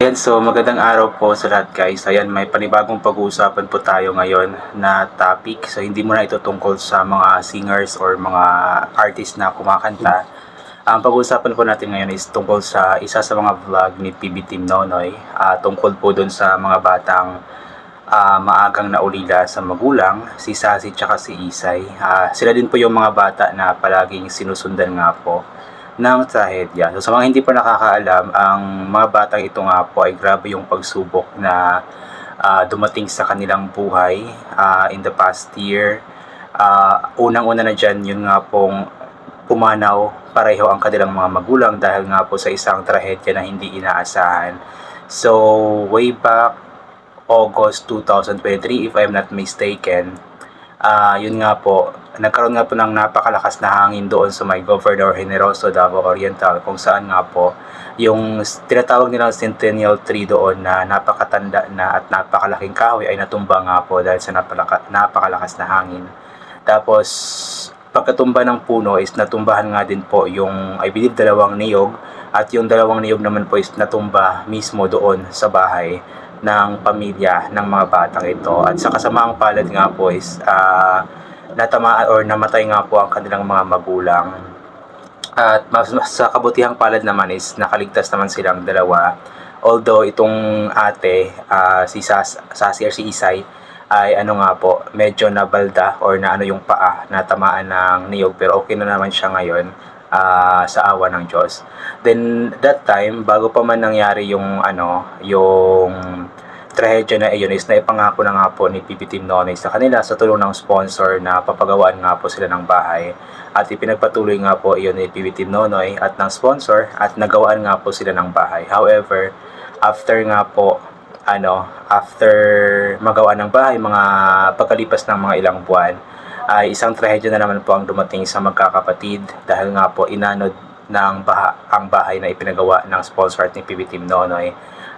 Ayan, so magandang araw po sa lahat guys. Ayan, may panibagong pag-uusapan po tayo ngayon na topic. So hindi mo na ito tungkol sa mga singers or mga artist na kumakanta. Ang pag-uusapan po natin ngayon is tungkol sa isa sa mga vlog ni PB Team Nonoy. ah, tungkol po dun sa mga batang ah, maagang naulila sa magulang, si Sasi tsaka si Isay. Ah, sila din po yung mga bata na palaging sinusundan nga po ng trahedya. So sa mga hindi pa nakakaalam, ang mga batang ito nga po ay grabe yung pagsubok na ah, dumating sa kanilang buhay ah, in the past year. Ah, unang-una na dyan, yun nga pong pumanaw pareho ang kanilang mga magulang dahil nga po sa isang trahedya na hindi inaasahan. So, way back August 2023, if I'm not mistaken, ah yun nga po, nagkaroon nga po ng napakalakas na hangin doon sa may Governor Generoso Davao Oriental kung saan nga po yung tinatawag nilang Centennial Tree doon na napakatanda na at napakalaking kahoy ay natumba nga po dahil sa napalaka, napakalakas na hangin. Tapos pagkatumba ng puno is natumbahan nga din po yung I believe dalawang niyog at yung dalawang niyog naman po is natumba mismo doon sa bahay ng pamilya ng mga batang ito. At sa kasamaang palad nga po is ah, natamaan or namatay nga po ang kanilang mga magulang. At mas, mas- sa kabutihang palad naman is nakaligtas naman silang dalawa. Although itong ate, ah, si Sas, Sasi or si Isay, ay ano nga po, medyo nabalda or na ano yung paa, natamaan ng niyog pero okay na naman siya ngayon ah, sa awa ng Diyos. Then that time, bago pa man nangyari yung ano, yung trahedya na iyon is naipangako na nga po ni PB Team Nonoy sa kanila sa tulong ng sponsor na papagawaan nga po sila ng bahay. At ipinagpatuloy nga po iyon ni Team Nonoy at ng sponsor at nagawaan nga po sila ng bahay. However, after nga po ano, after magawa ng bahay, mga pagkalipas ng mga ilang buwan, ay isang trahedya na naman po ang dumating sa magkakapatid dahil nga po inanod ng baha, ang bahay na ipinagawa ng sponsor at ni PB Team Nonoy.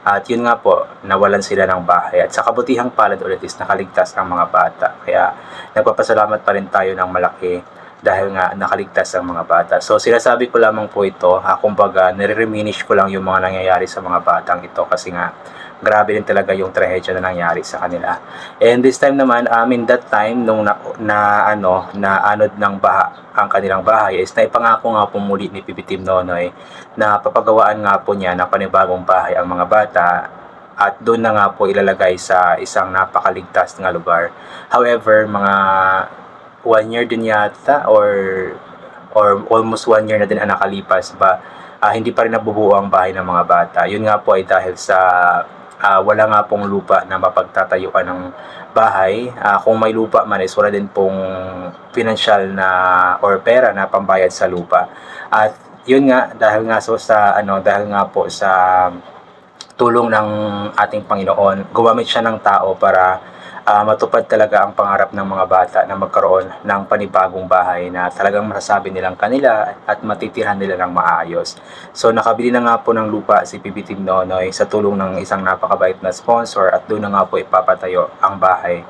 At yun nga po, nawalan sila ng bahay. At sa kabutihang palad ulit is nakaligtas ang mga bata. Kaya nagpapasalamat pa rin tayo ng malaki dahil nga nakaligtas ang mga bata. So sinasabi ko lamang po ito, ha, kumbaga nire-reminish ko lang yung mga nangyayari sa mga batang ito kasi nga grabe din talaga yung trahedya na nangyari sa kanila. And this time naman, I mean that time nung na, na ano, na anod ng baha ang kanilang bahay is naipangako nga po muli ni Team Nonoy na papagawaan nga po niya ng panibagong bahay ang mga bata at doon na nga po ilalagay sa isang napakaligtas na lugar. However, mga one year din yata or or almost one year na din ang nakalipas ba ah, hindi pa rin nabubuo ang bahay ng mga bata. Yun nga po ay dahil sa ah, wala nga pong lupa na mapagtatayuan ng bahay. Ah, kung may lupa man is wala din pong financial na or pera na pambayad sa lupa. At yun nga dahil nga so sa ano dahil nga po sa tulong ng ating Panginoon, gumamit siya ng tao para ah, matupad talaga ang pangarap ng mga bata na magkaroon ng panibagong bahay na talagang masasabi nilang kanila at matitirhan nila ng maayos. So nakabili na nga po ng lupa si PB Nonoy sa tulong ng isang napakabait na sponsor at doon na nga po ipapatayo ang bahay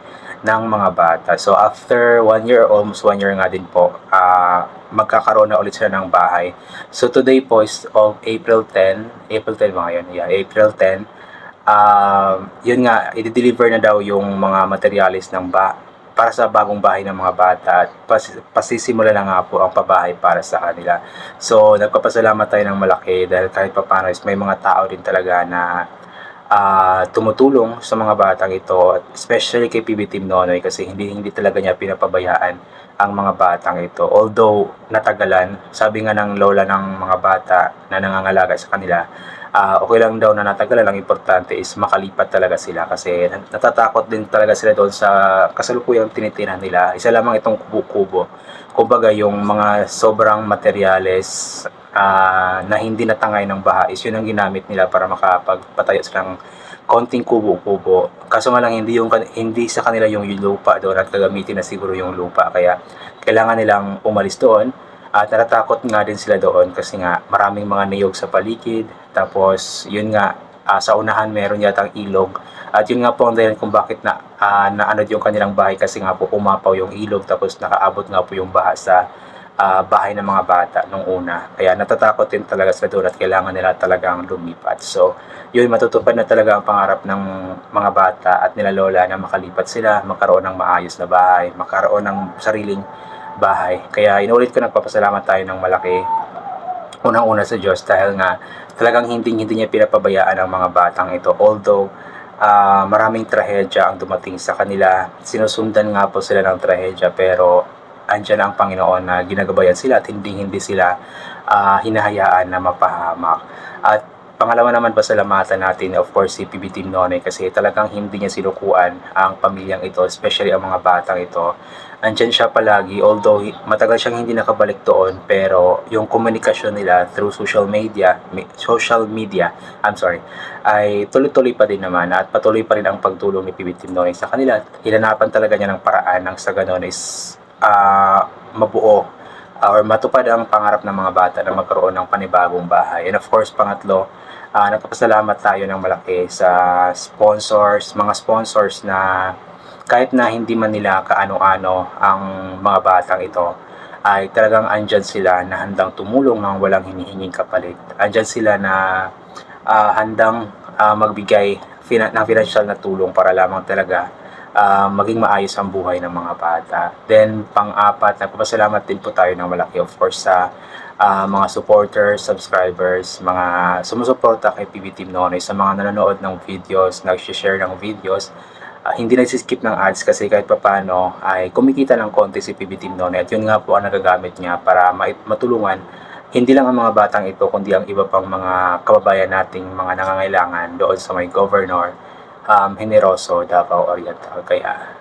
ng mga bata. So after one year, almost one year nga din po, ah, magkakaroon na ulit sila ng bahay. So today po is of April 10, April 10 ba ngayon? Yeah, April 10. Um, yun nga, i-deliver na daw yung mga materialis ng ba para sa bagong bahay ng mga bata at pas- pasisimula na nga po ang pabahay para sa kanila. So, nagpapasalamat tayo ng malaki dahil kahit papano is may mga tao din talaga na ah, tumutulong sa mga batang ito, especially kay PB Team Nonoy kasi hindi hindi talaga niya pinapabayaan ang mga batang ito. Although natagalan, sabi nga ng lola ng mga bata na nangangalaga sa kanila, ah, okay lang daw na natagalan. Ang importante is makalipat talaga sila kasi natatakot din talaga sila doon sa kasalukuyang tinitirahan nila. Isa lamang itong kubo-kubo. Kumbaga yung mga sobrang materyales ah, na hindi natangay ng baha is yun ang ginamit nila para makapagpatayo silang konting kubo-kubo. Kaso nga lang hindi yung hindi sa kanila yung lupa doon at gagamitin na siguro yung lupa kaya kailangan nilang umalis doon at natatakot nga din sila doon kasi nga maraming mga niyog sa paligid tapos yun nga ah, sa unahan meron yatang ilog at yun nga po ang dahilan kung bakit na ah, naanod yung kanilang bahay kasi nga po umapaw yung ilog tapos nakaabot nga po yung baha sa ah, bahay ng mga bata nung una. Kaya natatakot din talaga sila doon at kailangan nila talagang lumipat. So, yun, matutupad na talaga ang pangarap ng mga bata at nila lola na makalipat sila, magkaroon ng maayos na bahay, magkaroon ng sariling bahay. Kaya inulit ko nagpapasalamat tayo ng malaki unang-una sa Diyos dahil nga talagang hindi hindi niya pinapabayaan ang mga batang ito. Although ah, maraming trahedya ang dumating sa kanila, sinusundan nga po sila ng trahedya pero andyan ang Panginoon na ginagabayan sila at hindi hindi sila ah, hinahayaan na mapahamak. At pangalawa naman pasalamatan natin of course si PB Team Nonay kasi talagang hindi niya sinukuan ang pamilyang ito, especially ang mga batang ito. Andyan siya palagi although matagal siyang hindi nakabalik doon pero yung komunikasyon nila through social media social media I'm sorry ay tuloy-tuloy pa din naman at patuloy pa rin ang pagtulong ni PB Team Noy sa kanila. Hinanapan talaga niya ng paraan ng sa ganun is ah, mabuo ah, or matupad ang pangarap ng mga bata na magkaroon ng panibagong bahay and of course pangatlo ah, nagpapasalamat tayo ng malaki sa sponsors mga sponsors na kahit na hindi man nila kaano-ano ang mga batang ito, ay talagang andyan sila na handang tumulong ng walang hinihinging kapalit. Andyan sila na ah, handang ah, magbigay fina- ng financial na tulong para lamang talaga ah, maging maayos ang buhay ng mga bata. Then, pang-apat, nagpapasalamat din po tayo ng malaki, of course, sa ah, mga supporters, subscribers, mga sumusuporta kay PB Team Nonoy, sa mga nanonood ng videos, nag-share ng videos, Ah, hindi nagsiskip ng ads kasi kahit papano ay kumikita ng konti si PB Team Nonet. Yun nga po ang nagagamit niya para matulungan hindi lang ang mga batang ito kundi ang iba pang mga kababayan nating mga nangangailangan doon sa may governor um, Generoso, Davao Oriental. Kaya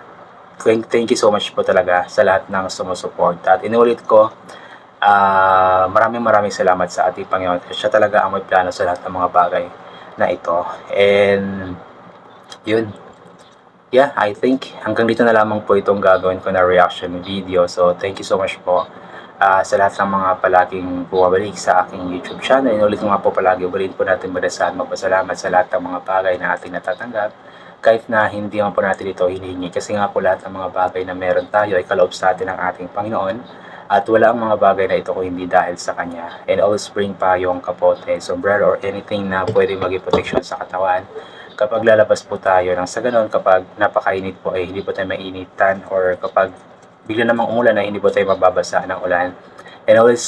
thank, thank you so much po talaga sa lahat ng sumusuporta. At inulit ko, ah, maraming maraming salamat sa ating Panginoon. Siya talaga ang may plano sa lahat ng mga bagay na ito. And yun, yeah, I think hanggang dito na lamang po itong gagawin ko na reaction video. So, thank you so much po ah, sa lahat ng mga palaging bumabalik sa aking YouTube channel. Inulit ko nga po palagi, ulitin po natin madasan magpasalamat sa lahat ng mga bagay na ating natatanggap. Kahit na hindi naman po natin ito hinihingi. Kasi nga po lahat ng mga bagay na meron tayo ay kaloob sa atin ng ating Panginoon. At wala ang mga bagay na ito kung hindi dahil sa Kanya. And always bring pa yung kapote, sombrero, or anything na pwede maging protection sa katawan kapag lalabas po tayo nang sa ganon kapag napakainit po ay hindi po tayo mainitan or kapag bigla namang umulan ay hindi po tayo mababasa ng ulan. And always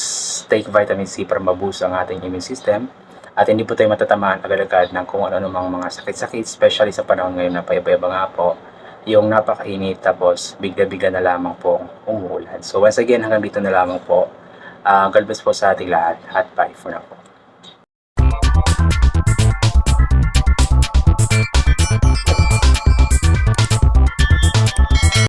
take vitamin C para maboost ang ating immune system at hindi po tayo matatamaan agad-agad ng kung ano mang mga sakit-sakit, especially sa panahon ngayon na payaba nga po yung napakainit tapos bigla-bigla na lamang po umuulan. So once again, hanggang dito na lamang po. Ah, God bless po sa ating lahat at bye for now.